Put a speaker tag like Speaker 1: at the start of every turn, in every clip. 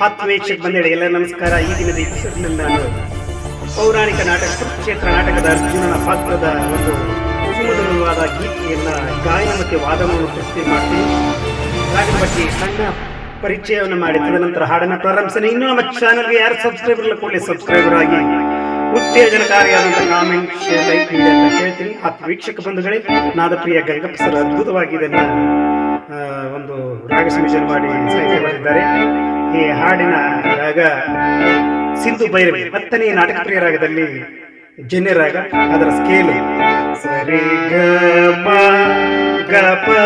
Speaker 1: ಹತ್ತು ವೀಕ್ಷಕ ಬಂದೇಳಿ ಎಲ್ಲ ನಮಸ್ಕಾರ. ಈ ದಿನದ ನಾನು ಪೌರಾಣಿಕ ನಾಟಕ, ಕುರುಕ್ಷೇತ್ರ ನಾಟಕದ ಅರ್ಜುನನ ಪಾತ್ರದ ಒಂದು ಸುಮಧುರವಾದ ಗೀತೆಯನ್ನ ಗಾಯನ ಮತ್ತು ವಾದವನ್ನು ಪ್ರಸ್ತುತಿ ಮಾಡ್ತೀನಿ. ಗಾಯನ ಬಗ್ಗೆ ಸಣ್ಣ ಪರಿಚಯವನ್ನು ಮಾಡಿ. ತದನಂತರ ಹಾಡನ್ನು ಪ್ರಾರಂಭಿಸಲು ಇನ್ನು ನಮ್ಮ ಚಾನಲ್ಗೆ ಯಾರು ಸಬ್ಸ್ಕ್ರೈಬರ್ ಇಲ್ಲ, ಕೂಡಲೇ ಸಬ್ಸ್ಕ್ರೈಬರ್ ಆಗಿ ಉತ್ತೇಜನಕಾರಿಯಾದಂಥ ಕಾಮೆಂಟ್ ಶೇರ್ ಲೈಕ್ ಅಂತ ಕೇಳ್ತೀನಿ. ಹತ್ತು ವೀಕ್ಷಕ ಬಂಧುಗಳೇ, ನಾದಪ್ರಿಯ ಗಂಗಪ್ಪ ಸರ್ ಅದ್ಭುತವಾಗಿ ಇದನ್ನ ಒಂದು ರಾಗ ಸಂಯೋಜನೆ ಮಾಡಿ ಸಾಹಿತ್ಯ ಬರೆದಿದ್ದಾರೆ. ಈ ಹಾಡಿನ ರಾಗ ಸಿಂಧು ಭೈರವಿ ಹತ್ತನೇ ನಾಟಕ ಪ್ರಿಯ ರಾಗದಲ್ಲಿ ಜನ್ಯ ರಾಗ, ಅದರ ಸ್ಕೇಲ್. ಸರಿ ಗ ಪ ಗ ಪ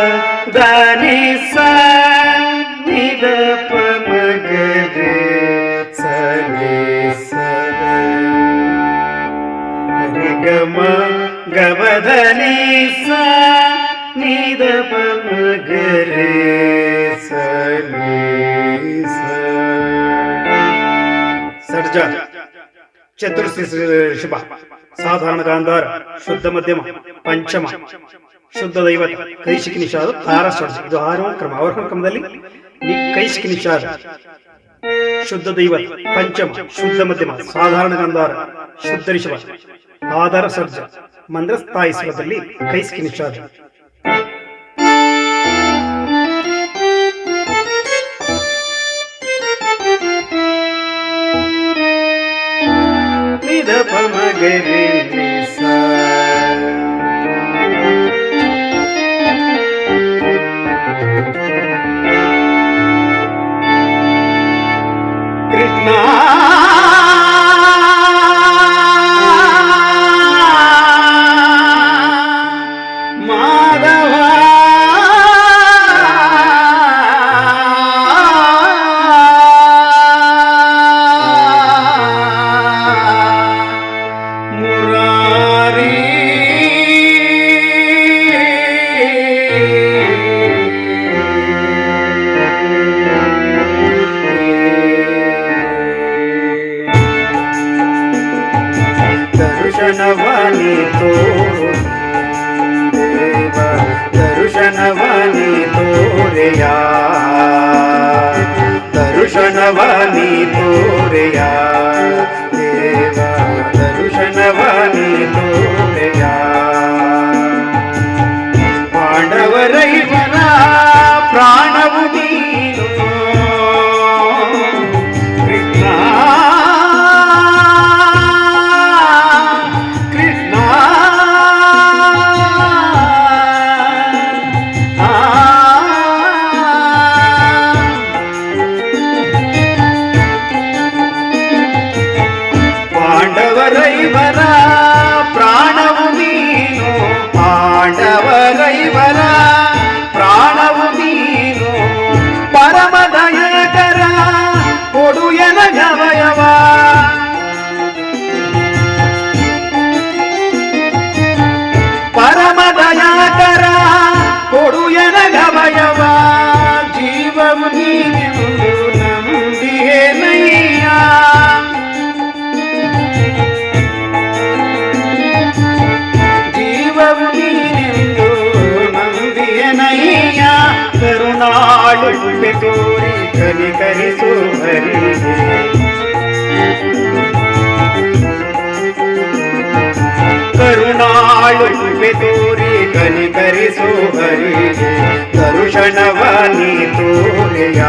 Speaker 1: ಶುಭ ಸಾಧಾರಣ ಗಾಂಧಾರ ಶುದ್ಧ ಮಧ್ಯಮ, ಪಂಚಮ, ಶುದ್ಧ ದೈವತ ಕೈಶಿಕ ನಿಷಾದ ತಾರ ಷಡ್ಜ. ಇದು ಆರೋ ಕ್ರಮ. ಅವರ ಕ್ರಮದಲ್ಲಿ ಕೈಶಿಕ ನಿಷಾದ, ಶುದ್ಧ ದೈವತ ಪಂಚಮ, ಶುದ್ಧ ಮಧ್ಯಮ, ಸಾಧಾರಣ ಗಾಂಧಾರ ಶುದ್ಧ ಋಷಭ ಆಧಾರ ಸರ್ಜ ಮಂದ್ರ ಸ್ಥಾಯಿಸುವಲ್ಲಿ ಕೈಶಿಕ ನಿಷಾದ. ನಂಬಿಯನಯ್ಯ ಕರುಣಾಳು ತೋರಿ ಕನಿಕರಿಸು ಹರಿಗೆ ಕರುಣಾಳು ತೋರಿ ಕನಿಕರಿಸು ಹರಿಗೆ ದರುಶನವಾನಿ ತೋರೆಯ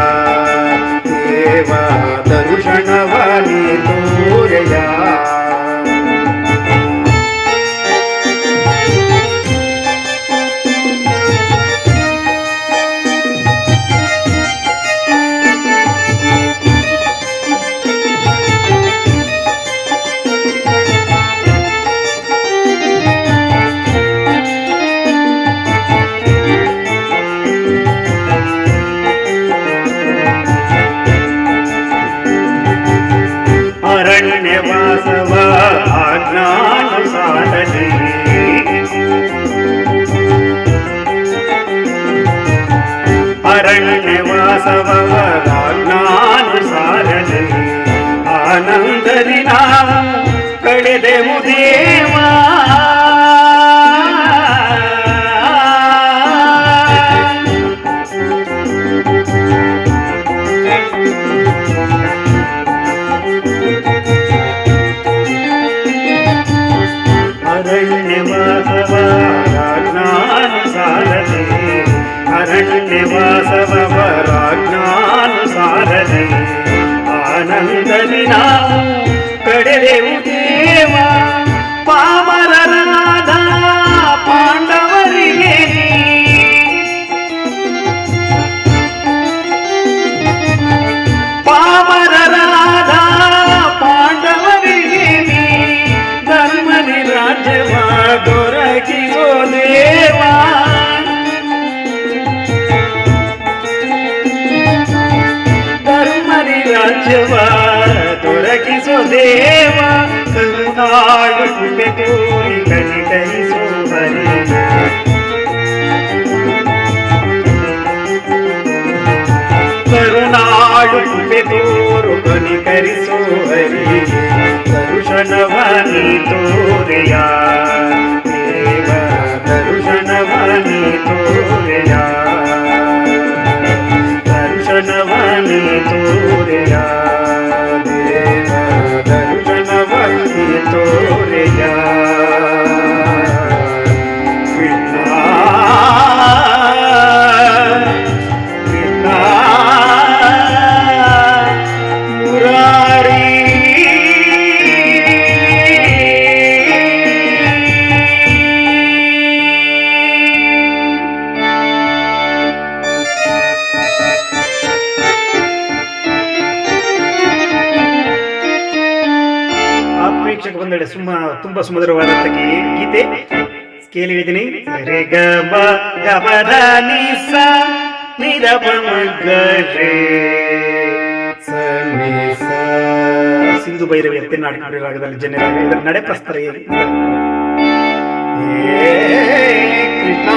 Speaker 1: ದೇವ ದರುಶನವಾನಿ ಆನಂದದಿ ನಾವು ದೊರಕಿಸೋ ದೇವ ಕರುಣಾಳು ಕೃಪೆ ತೋರಿ ಕನಿಕರಿಸೋ ಹರಿ ಕರುಣಾಳು ಕೃಪೆ ತೋರು ಕನಿಕರಿಸೋ ಹರಿ ದರುಶನವನಿ ತೋರೆಯ. ದೇವ ದರುಶನವನಿ ಸುಮ್ಮ ತುಂಬಾ ಸುಮಧುರವಾದಂತ ಗೀತೆ. ಸ್ಕೇಲ್ ಹೇಳಿದ್ದೀನಿ. ರೇ ಗ, ಮ ಗ ದ, ನಿ, ಸ, ನಿ, ದ ಮ, ಗ, ರೇ, ಸ, ನಿ ಸಿಂಧು ಭೈರವಿ ತೆನ್ನಾಡಿ ರಾಗದಲ್ಲಿ ಜನರ ಇದರ ನಡೆ ಪ್ರಸ್ತರ ಏ ಕೃಷ್ಣ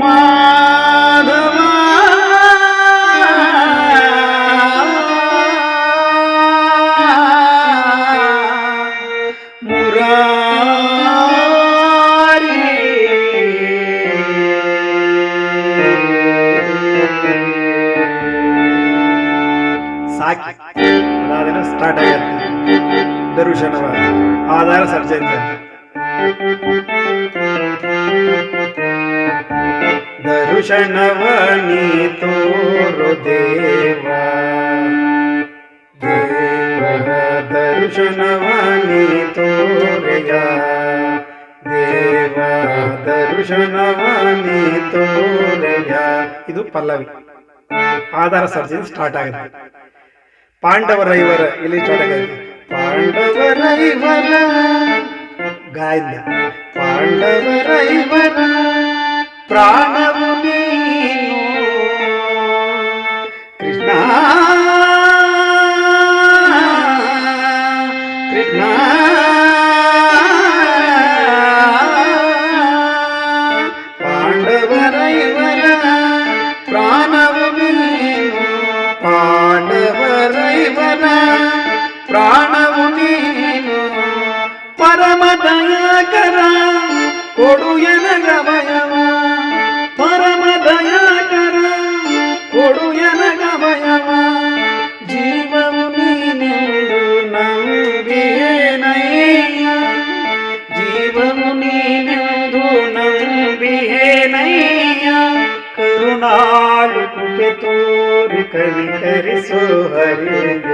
Speaker 1: ಮಾಧವ ದರುಶನವ ಆಧಾರ ಸರ್ಜೆಯಿಂದ ದರುಶನವ ನೀ ತೋರು ದೇವ. ದೇವ ದರುಶನವ ನೀ ತೋರೆಯ. ದೇವ ದರುಶನವ ನೀ ಇದು ಪಲ್ಲವಿ. ಆಧಾರ ಸರ್ಜೆ ಸ್ಟಾರ್ಟ್ ಆಗುತ್ತೆ ಪಾಂಡವರ ಇವರ ಇಲ್ಲಿ ಸ್ಟಾರ್ಟ್ ಪಾಂಡವರ ಇವರ ಗಾಯಿಂದ ಪಾಂಡವರ ಇವರ ಪ್ರಾಣವು ನೀನು ಕೃಷ್ಣ ಕೃಷ್ಣ ಪಾಂಡವರ ಇವರ ಪ್ರಾಣವು ನೀನು ಪಾಂಡವರ ಪ್ರಾಣವು ನೀನು ಪರಮ ದಯಾಕರ, ಕೊಡು ಎನಗಮಯವ ಪರಮ ದಯಾಕರ, ಕೊಡು ಎನಗಮಯವ ಜೀವವು ನೀನೆಂದು ನಂಬಿಯೇನಯ್ಯ. ಜೀವವು ನೀನೆಂದು ನಂಬಿಯೇನಯ್ಯ. ಕರುಣಾಳು ಕುಪೆ ತೋರಿ ಕನಿಕರಿಸೋ ಹರಿಗೆ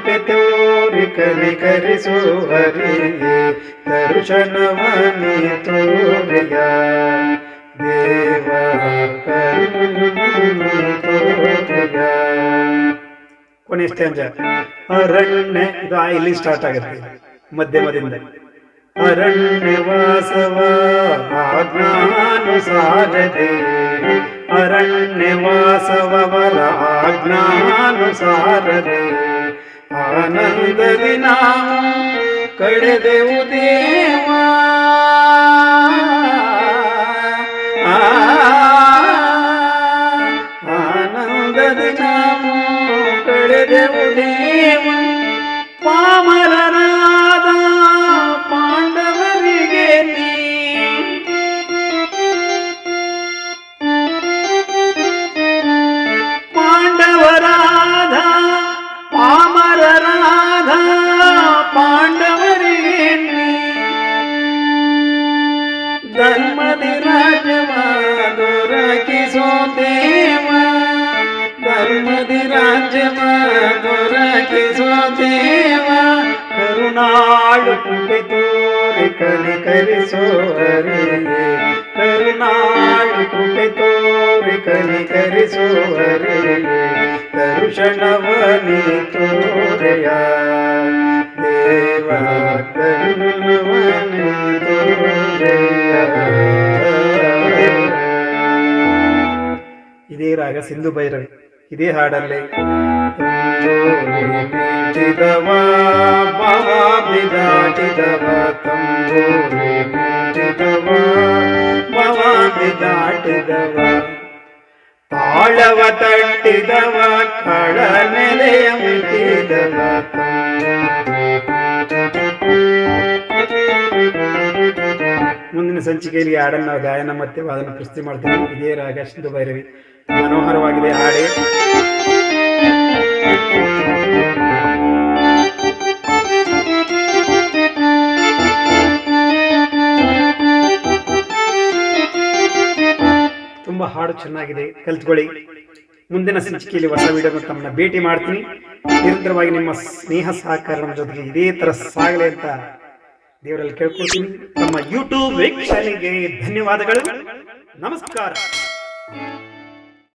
Speaker 1: ತೋರಿ ಕನಿಕರಿಸು ಹರಿಗೆ ದರ್ಶನವನಿ ತೋರಿಯ. ದೇವ ಕರುಣಿ ತೋರಿಯ. ಕೊನೆ ಸ್ಟ್ಯಾಂಜ ಅರಣ್ಯ, ಇದು ಇಲ್ಲಿ ಸ್ಟಾರ್ಟ್ ಆಗುತ್ತೆ. ಮಧ್ಯಮದಿಂದ. ಅರಣ್ಯವಾಸವ ಆಜ್ಞಾನುಸಾರದೆ. ಅರಣ್ಯವಾಸವರ ಆಜ್ಞಾನುಸಾರದೆ. आनंद दिना कडे देऊ दे. ನೆಮ್ಮದಿ ರಾಜ್ಯಮ ದೊರಕಿಸೋ ದೇವ ಕರುಣಾಳು ಕೃಪೆತೋರೆ ಕನಿಕರಿಸೋ ಅರಿವೆ ಕರುಣಾಳು ಕೃಪೆತೋರೆ ಕನಿಕರಿಸೋ ಅರಿವೆ ದರುಶನವನಿ ತೋರೆಯ. ದೇವ ದರುಣವನಿ ತೋರೆಯ. ಇದೇ ರಾಗ ಸಿಂಧು ಭೈರವಿ. ಇದೇ ಹಾಡಲ್ಲಿ. ತಾಳವ ತಟ್ಟಿದವ ಕಳ ನೆಲೆಯ ಮಿಟ್ಟಿದವ ಮುಂದಿನ ಸಂಚಿಕೆಯಲ್ಲಿ ಹಾಡನ್ನು ಗಾಯನ ಮತ್ತೆ ವಾದನ ಪ್ರಸ್ತುತಿ ಮಾಡ್ತೀವಿ. ಇದೇ ರಾಗ ಸಿಂಧು ಭೈರವಿ. ಮನೋಹರವಾಗಿದೆ ಹಾಡೆ. ತುಂಬಾ ಹಾಡು ಚೆನ್ನಾಗಿದೆ. ಕಲ್ತ್ಕೊಳ್ಳಿ. ಮುಂದಿನ ಸಂಚಿಕೆಯಲ್ಲಿ ಹೊಸ ವಿಡಿಯೋ ತಮ್ಮನ್ನ ಭೇಟಿ ಮಾಡ್ತೀನಿ. ನಿರಂತರವಾಗಿ ನಿಮ್ಮ ಸ್ನೇಹ ಸಹಕಾರ ಜೊತೆಗೆ ಇದೇ ತರ ಸಾಗಲಿ ಅಂತ ದೇವರಲ್ಲಿ ಕೇಳ್ಕೊಳ್ತೀನಿ. ನಮ್ಮ ಯೂಟ್ಯೂಬ್ ವೀಕ್ಷಣೆಗೆ ಧನ್ಯವಾದಗಳು. ನಮಸ್ಕಾರ.